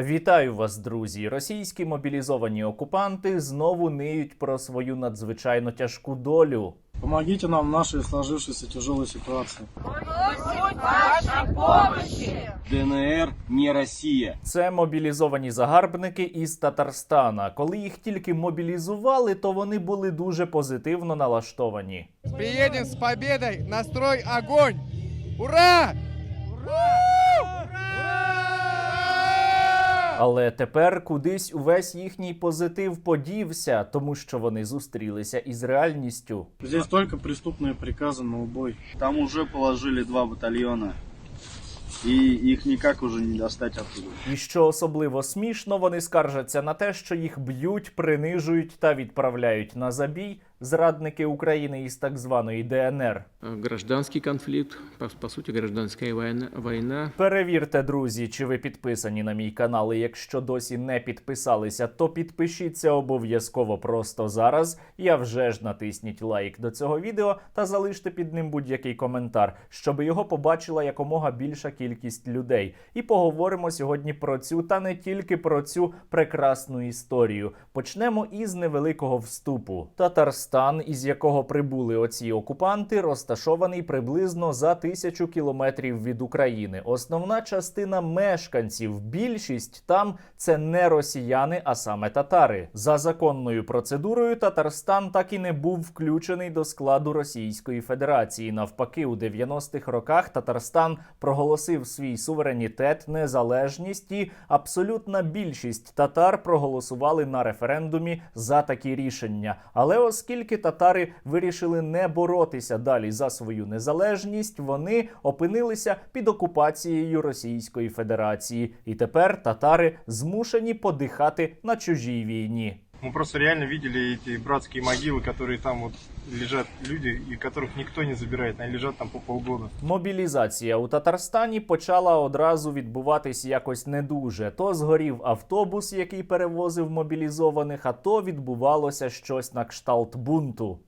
Вітаю вас, друзі! Російські мобілізовані окупанти знову ниють про свою надзвичайно тяжку долю. Помогите нам в нашей сложившейся тяжелой ситуации. ДНР не Россия. Це мобілізовані загарбники із Татарстана. Коли їх тільки мобілізували, то вони були дуже позитивно налаштовані. Приедем с победой, настрой огонь! Ура! Але тепер кудись увесь їхній позитив подівся, тому що вони зустрілися із реальністю. Здесь только преступные приказы на убой. Там уже положили два батальона. И их никак уже не достать оттуда. І що особливо смішно, вони скаржаться на те, що їх б'ють, принижують та відправляють на забій зрадники України із так званої ДНР. Э, гражданский конфликт, по, по сути, гражданская война, война. Перевірте, друзі, чи ви підписані на мій канал. І якщо досі не підписалися, то підпишіться обов'язково просто зараз. Я вже ж натисніть лайк до цього відео та залиште під ним будь-який коментар, щоб його побачила якомога більша кількість людей. І поговоримо сьогодні про цю та не тільки про цю прекрасну історію. Почнемо із невеликого вступу. Татарстан, із якого прибули оці окупанти, розташований приблизно за тисячу кілометрів від України. Основна частина мешканців, більшість там це не росіяни, а саме татари. За законною процедурою Татарстан так і не був включений до складу Російської Федерації. Навпаки, у 90-х роках Татарстан проголосив свій суверенітет, незалежність і абсолютна більшість татар проголосували на референдумі за такі рішення. Але оскільки татари вирішили не боротися далі за свою незалежність, вони опинилися під окупацією Російської Федерації, і тепер татари змушені подихати на чужій війні. Мы просто реально видели эти братские могилы, которые там вот лежат люди, и которых никто не забирает, они лежат там по полгода. Мобілізація у Татарстані почала одразу відбуватись якось не дуже. То згорів автобус, який перевозив мобілізованих, а то відбувалося щось на кшталт бунту.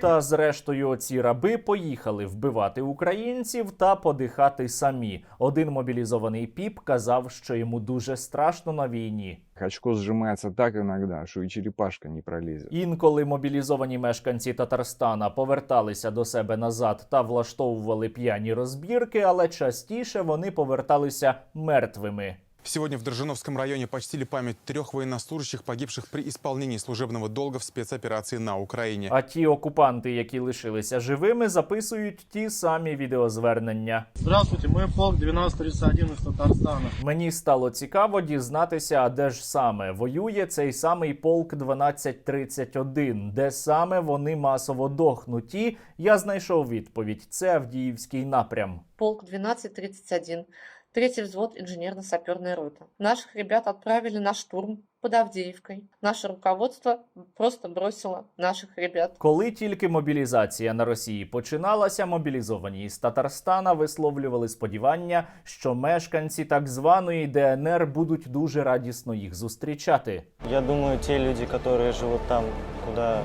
Та зрештою, оці раби поїхали вбивати українців та подихати самі. Один мобілізований піп казав, що йому дуже страшно на війні. Очко сжимается так иногда, что и черепашка не пролезет. Інколи мобілізовані мешканці Татарстана поверталися до себе назад та влаштовували п'яні розбірки, але частіше вони поверталися мертвими. Сегодня в Дрожжиновском районе почтили память трех военнослужащих, погибших при исполнении служебного долга в спецоперации на Украине. А ті окупанти, які лишилися живими, записують ті самі відеозвернення. Здравствуйте, мы полк 1231 из Татарстана. Мені стало цікаво дізнатися, а де ж саме воює цей самий полк 1231, де саме вони масово дохнуті. Я знайшов відповідь. Це Авдіївський напрям. полк 1231, третий взвод инженерно-саперная рота. Наших ребят отправили на штурм под Авдеевкой. Наше руководство просто бросило наших ребят. Коли тільки мобілізація на Росії починалася, мобілізовані із Татарстана висловлювали сподівання, що мешканці так званої ДНР будуть дуже радісно їх зустрічати. Я думаю, те люди, которые живут там, куда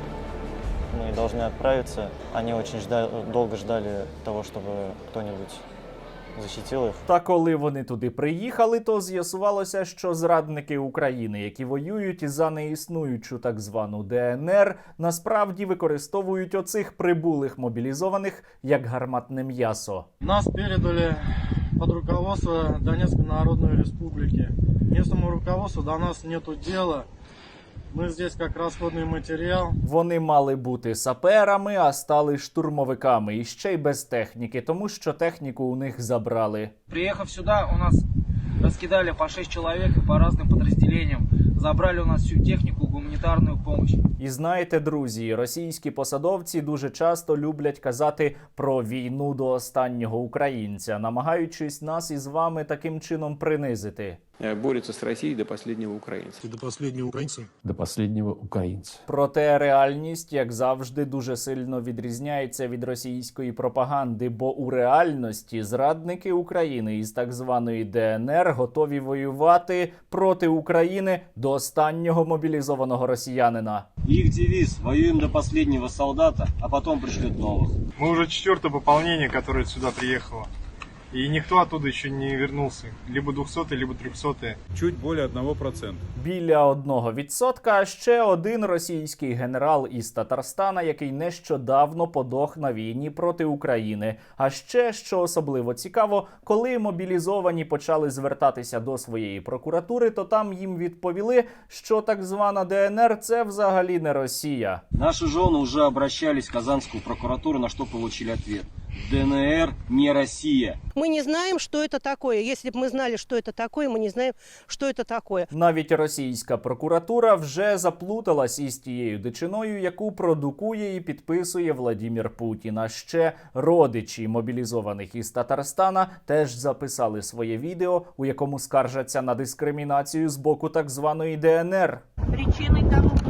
мы должны отправиться, они очень жда- долго ждали того, чтобы кто-нибудь защитил их. Та коли вони туди приїхали, то з'ясувалося, що зрадники України, які воюють за неіснуючу так звану ДНР, насправді використовують оцих прибулих мобілізованих як гарматне м'ясо. Нас передали под руководство Донецкой Народной Республики. Местному руководству до нас нету дела. Мы здесь как расходный материал. Вони мали бути саперами, а стали штурмовиками і ще й без техніки, тому що техніку у них забрали. Приехав сюда, у нас раскидали по 6 человек и по разным подразделениям. Забрали у нас всю технику, гуманитарную помощь. І знаєте, друзі, російські посадовці дуже часто люблять казати про війну до останнього українця, намагаючись нас із вами таким чином принизити. Э, Борется с Россией до последнего украинца. До последнего украинца. до последнего украинца. Проте реальність, як завжди, дуже сильно відрізняється від російської пропаганди, бо у реальності зрадники України із так званої ДНР готові воювати проти України до останнього мобілізованого росіянина. Их девиз «Воюем до последнего солдата, а потом пришлют новых». Мы уже четвертое пополнение, которое сюда приехало. И никто оттуда еще не вернулся. Либо 200 либо 300 Чуть более 1%. Біля одного відсотка ще один російський генерал із Татарстана, який нещодавно подох на війні проти України. А ще що особливо цікаво, коли мобілізовані почали звертатися до своєї прокуратури, то там їм відповіли, що так звана ДНР це взагалі не Росія. Наши жены уже обращались в Казанскую прокуратуру, на что получили ответ. ДНР не Россия. Мы не знаем, что это такое. Если бы мы знали, что это такое, мы не знаем, что это такое. Навіть російська прокуратура вже заплуталась із тією дичиною, яку продукує і підписує Владімір Путін. А ще родичі мобілізованих із Татарстана теж записали своє відео, у якому скаржаться на дискримінацію з боку так званої ДНР. Причиной тому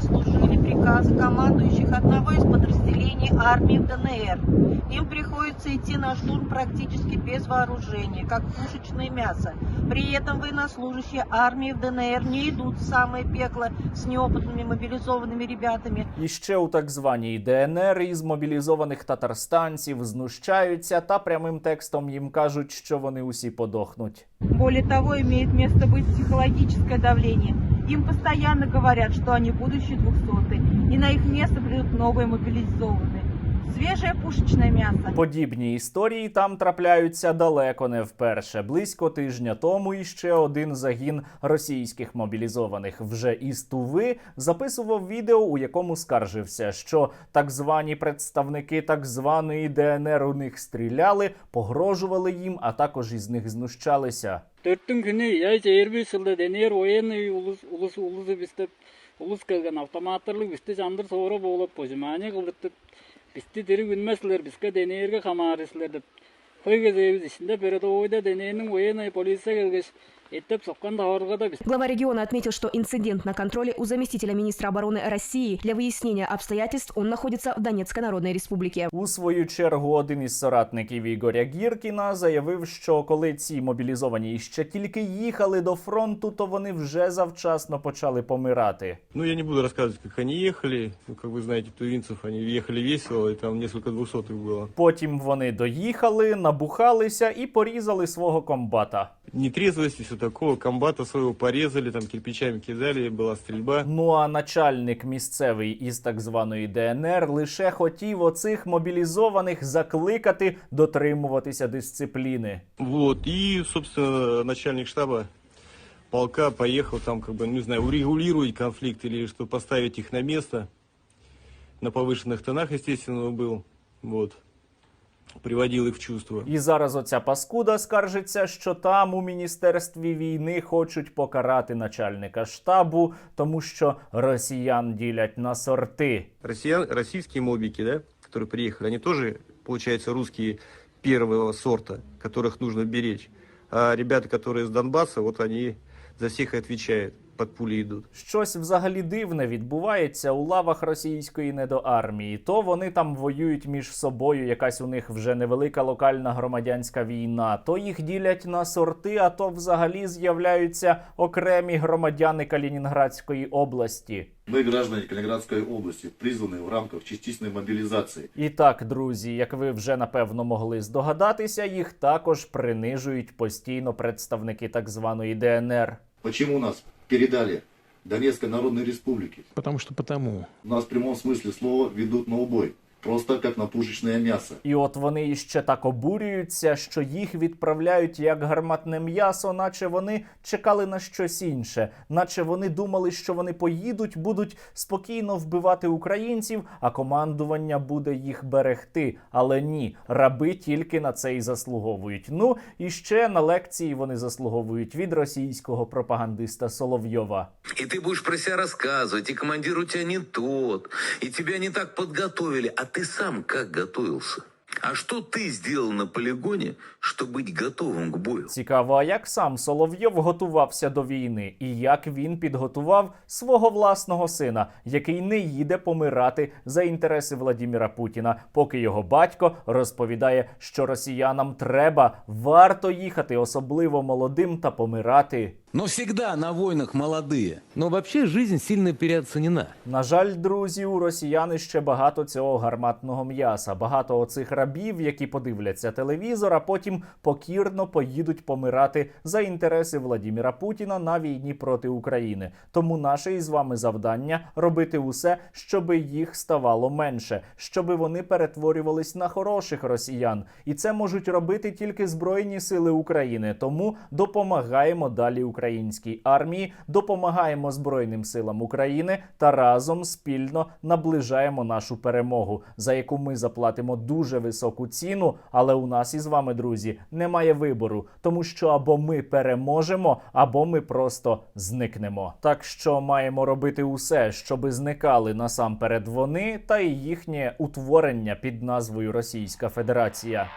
послужили приказы командующих одного из подразделений армии в ДНР. Им приходится идти на штурм практически без вооружения, как пушечное мясо. При этом военнослужащие армии в ДНР не идут в самое пекло с неопытными мобилизованными ребятами. І ще у так званій ДНР із мобілізованих татарстанців знущаються та прямим текстом їм кажуть, що вони усі подохнуть. Более того, имеет место быть психологическое давление. Им постоянно говорят, что они будущие двухсотые, и на их место придут новые мобилизованные. Свежее пушечное мясо. Подібні історії там трапляються далеко не вперше. Близько тижня тому іще один загін російських мобілізованих вже із Туви записував відео, у якому скаржився, що так звані представники так званої ДНР у них стріляли, погрожували їм, а також із них знущалися. улус келген автоматтарлык бизди жандыр соора боолоп пожимание кылдыртып бизди тири күнмөслер бизге денээрге камаарисилер деп кой кезебиз ичинде передовойда денээрин военный полиция келгеш эттеп соккан табарга да биз Глава региона отметил, что инцидент на контроле у заместителя министра обороны России. Для выяснения обстоятельств он находится в Донецкой Народной Республике. У свою чергу один із соратників Ігоря Гіркіна заявив, що коли ці мобілізовані ще тільки їхали до фронту, то вони вже завчасно почали помирати. Ну, я не буду рассказывать, как они ехали. Ну, как вы знаете, тувинцев, они ехали весело, и там несколько двухсотых было. Потім вони доїхали, набухалися і порізали свого комбата. Нетрезвость и все такого. Комбата своего порезали, там кирпичами кидали, была стрельба. Ну а начальник місцевий із так званої ДНР лише хотів оцих мобілізованих закликати дотримуватися дисципліни. Вот, и, собственно, начальник штаба полка поехал там, как бы, не знаю, урегулировать конфликт или что поставить их на место. На повышенных тонах, естественно, он был. Вот. Приводил их в чувство. І зараз оця паскуда скаржиться, що там у міністерстві війни хочуть покарати начальника штабу, тому що росіян ділять на сорти. Россиян, российские мобики, да, которые приехали, они тоже, получается, русские первого сорта, которых нужно беречь. А ребята, которые из Донбасса, вот они за всех и под пули идут. Щось взагалі дивне відбувається у лавах російської недоармії. То вони там воюють між собою, якась у них вже невелика локальна громадянська війна, то їх ділять на сорти, а то взагалі з'являються окремі громадяни Калінінградської області. Мы, граждане Калининградской области, призваны в рамках частичной мобилизации. І так, друзі, як ви вже напевно могли здогадатися, їх також принижують постійно представники так званої ДНР. Почему нас передали Донецкой Народной Республике? Потому что потому. Нас в прямом смысле слова ведут на убой. Просто как на пушечное мясо. І от вони іще так обурюються, що їх відправляють як гарматне м'ясо, наче вони чекали на щось інше, наче вони думали, що вони поїдуть, будуть спокійно вбивати українців, а командування буде їх берегти. Але ні, раби тільки на це і заслуговують. Ну і ще на лекції вони заслуговують від російського пропагандиста Соловйова. И ты будешь про себя рассказывать, и командир у тебя не тот, и тебя не так подготовили. А ты сам как готовился? А что ты сделал на полигоне, чтобы быть готовым к бою? Цікаво, а як сам Соловйов готувався до війни, і як він підготував свого власного сина, який не їде помирати за інтереси Владіміра Путіна, поки його батько розповідає, що росіянам треба варто їхати, особливо молодим, та помирати. Но всегда на войнах молодые. Но вообще жизнь сильно переоценена. На жаль, друзі, у росіян ще багато цього гарматного м'яса, багато оцих рабів, які подивляться телевізор, а потім покірно поїдуть помирати за інтереси Владіміра Путіна на війні проти України. Тому наше із вами завдання робити усе, щоб їх ставало менше, щоб вони перетворювались на хороших росіян, і це можуть робити тільки збройні сили України. Тому допомагаємо далі українській армії, допомагаємо Збройним силам України та разом спільно наближаємо нашу перемогу, за яку ми заплатимо дуже високу ціну. Але у нас із вами, друзі, немає вибору, тому що або ми переможемо, або ми просто зникнемо. Так що маємо робити усе, щоби зникали насамперед вони та їхнє утворення під назвою Російська Федерація.